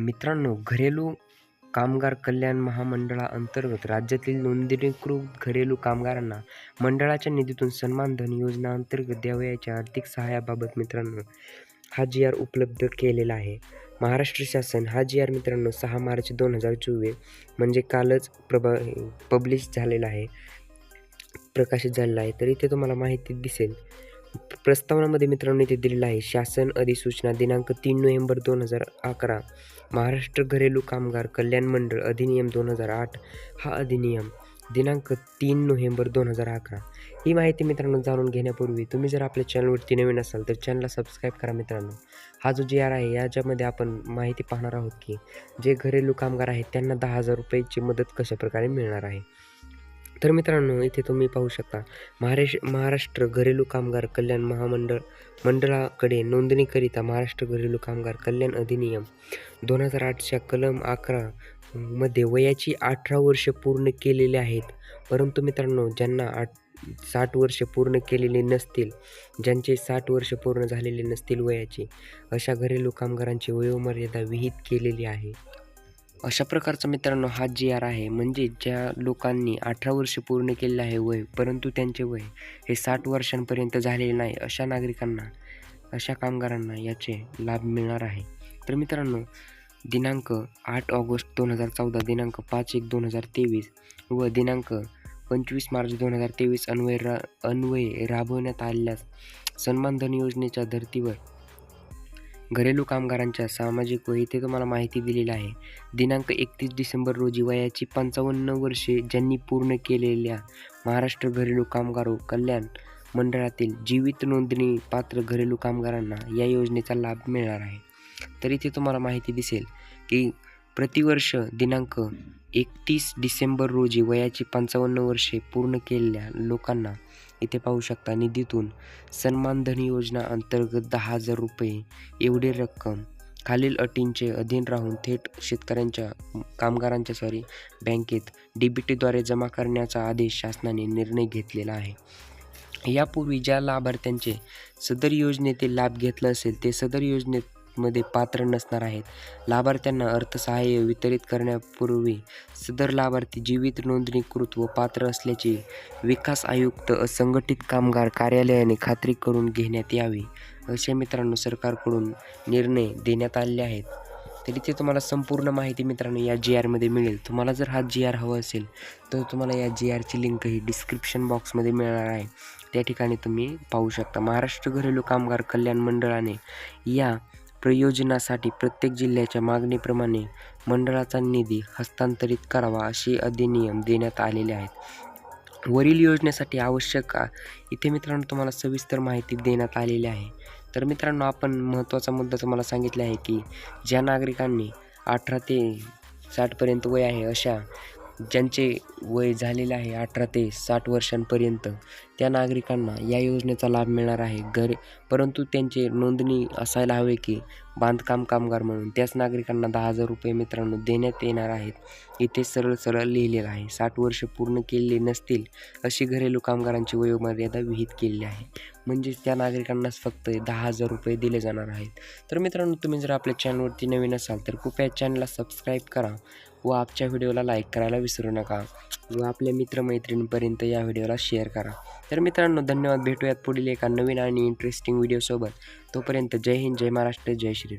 मित्रांनो घरेलू कामगार कल्याण महामंडळाअंतर्गत राज्यातील नोंदणीकृत घरेलू कामगारांना मंडळाच्या निधीतून सन्मानधन योजना अंतर्गत द्यावयाच्या आर्थिक सहाय्याबाबत मित्रांनो हा जी आर उपलब्ध केलेला आहे. महाराष्ट्र शासन हा जी आर मित्रांनो सहा मार्च दोन हजार चोवीस म्हणजे कालच प्रभा पब्लिश झालेला आहे प्रकाशित झालेला आहे. तर इथे तुम्हाला माहिती दिसेल प्रस्तावनामध्ये मित्रांनो इथे दिलेलं आहे शासन अधिसूचना दिनांक तीन नोव्हेंबर दोन हजार अकरा महाराष्ट्र घरेलू कामगार कल्याण मंडळ अधिनियम दोन हजार आठ हा अधिनियम दिनांक तीन नोव्हेंबर दोन हजार अकरा. ही माहिती मित्रांनो जाणून घेण्यापूर्वी तुम्ही जर आपल्या चॅनलवरती नवीन असाल तर चॅनलला सबस्क्राईब करा मित्रांनो. हा जो जी आर आहे याच्यामध्ये आपण माहिती पाहणार आहोत की जे घरेलू कामगार आहेत त्यांना दहा हजार रुपयाची मदत कशाप्रकारे मिळणार आहे. तर मित्रांनो इथे तुम्ही पाहू शकता महाराष्ट्र महाराष्ट्र घरेलू कामगार कल्याण महामंडळ मंडळाकडे नोंदणीकरिता महाराष्ट्र घरेलू कामगार कल्याण अधिनियम दोन हजार आठच्या कलम अकरा मध्ये वयाची अठरा वर्ष पूर्ण केलेले आहेत. परंतु मित्रांनो ज्यांना आठ साठ वर्ष पूर्ण केलेले नसतील ज्यांचे साठ वर्ष पूर्ण झालेले नसतील वयाचे अशा घरेलू कामगारांची वयोमर्यादा विहित केलेली आहे. अशा प्रकारचा मित्रांनो हा जी आर आहे. म्हणजे ज्या लोकांनी अठरा वर्ष पूर्ण केलेलं आहे वय परंतु त्यांचे वय हे साठ वर्षांपर्यंत झालेले नाही अशा नागरिकांना अशा कामगारांना याचे लाभ मिळणार आहे. तर मित्रांनो दिनांक आठ ऑगस्ट दोन हजार चौदा दिनांक पाच एक दोन हजार तेवीस व दिनांक पंचवीस मार्च दोन हजार तेवीस अन्वय रा अन्वये राबवण्यात आलेल्या सन्मानधन योजनेच्या धर्तीवर घरेलू कामगारांच्या सामाजिक व इथे तुम्हाला माहिती दिलेली आहे. दिनांक एकतीस डिसेंबर रोजी वयाची पंचावन्न वर्षे ज्यांनी पूर्ण केलेल्या महाराष्ट्र घरेलू कामगार कल्याण मंडळातील जीवित नोंदणी पात्र घरेलू कामगारांना या योजनेचा लाभ मिळणार आहे. तर इथे तुम्हाला माहिती दिसेल की प्रतिवर्ष दिनांक एकतीस डिसेंबर रोजी वयाची पंचावन्न वर्षे पूर्ण केलेल्या लोकांना इथे पाहू शकता. निधीतून सन्मानधन योजना अंतर्गत दहा हजार रुपये एवढी रक्कम खालील अटींचे अधीन राहून थेट शेतकऱ्यांच्या कामगारांच्या सॉरी बँकेत डी बी टीद्वारे जमा करण्याचा आदेश शासनाने निर्णय घेतलेला आहे. यापूर्वी ज्या लाभार्थ्यांचे सदर योजनेतील लाभ घेतला असेल ते सदर योजनेत मध्ये पात्र नसणार आहेत. लाभार्थ्यांना अर्थसहाय्य वितरित करण्यापूर्वी सदर लाभार्थी जीवित नोंदणीकृत व पात्र असल्याची विकास आयुक्त असंघटित कामगार कार्यालयाने खात्री करून घेण्यात यावी असे मित्रांनो सरकारकडून निर्णय देण्यात आलेले आहेत. तरी ते तुम्हाला संपूर्ण माहिती मित्रांनो या जी आरमध्ये मिळेल. तुम्हाला जर हा जी आर हवा असेल तर तुम्हाला या जी आरची लिंक ही डिस्क्रिप्शन बॉक्समध्ये मिळणार आहे. त्या ठिकाणी तुम्ही पाहू शकता. महाराष्ट्र घरेलू कामगार कल्याण मंडळाने या प्रयोजनासाठी प्रत्येक जिल्ह्याच्या मागणीप्रमाणे मंडळाचा निधी हस्तांतरित करावा असे अधिनियम देण्यात आलेले आहेत. वरील योजनेसाठी आवश्यक इथे मित्रांनो तुम्हाला सविस्तर माहिती देण्यात आलेली आहे. तर मित्रांनो आपण महत्त्वाचा मुद्दा तुम्हाला सांगितला आहे की ज्या नागरिकांनी अठरा ते साठपर्यंत वय आहे अशा ज्यांचे वय झालेले आहे अठरा ते साठ वर्षांपर्यंत त्या नागरिकांना या योजनेचा लाभ मिळणार आहे. घर परंतु त्यांचे नोंदणी असायला हवे की बांधकाम कामगार म्हणून. त्याच नागरिकांना दहा हजार रुपये मित्रांनो देण्यात येणार आहेत. इथे सरळ सरळ लिहिलेलं आहे साठ वर्ष पूर्ण केलेली नसतील अशी घरेलू कामगारांची वयोमर्यादा विहित केलेली आहे. म्हणजेच त्या नागरिकांनाच फक्त दहा हजार रुपये दिले जाणार आहेत. तर मित्रांनो तुम्ही जर आपल्या चॅनलवरती नवीन असाल तर कृपया चॅनलला सबस्क्राईब करा व आजच्या व्हिडिओला लाईक करायला विसरू नका व आपल्या मित्रमैत्रिणींपर्यंत या व्हिडिओला शेअर करा. तर मित्रांनो धन्यवाद. भेटूयात पुढील एका नवीन आणि इंटरेस्टिंग व्हिडिओसोबत तोपर्यंत जय हिंद जय महाराष्ट्र जय श्रीराम.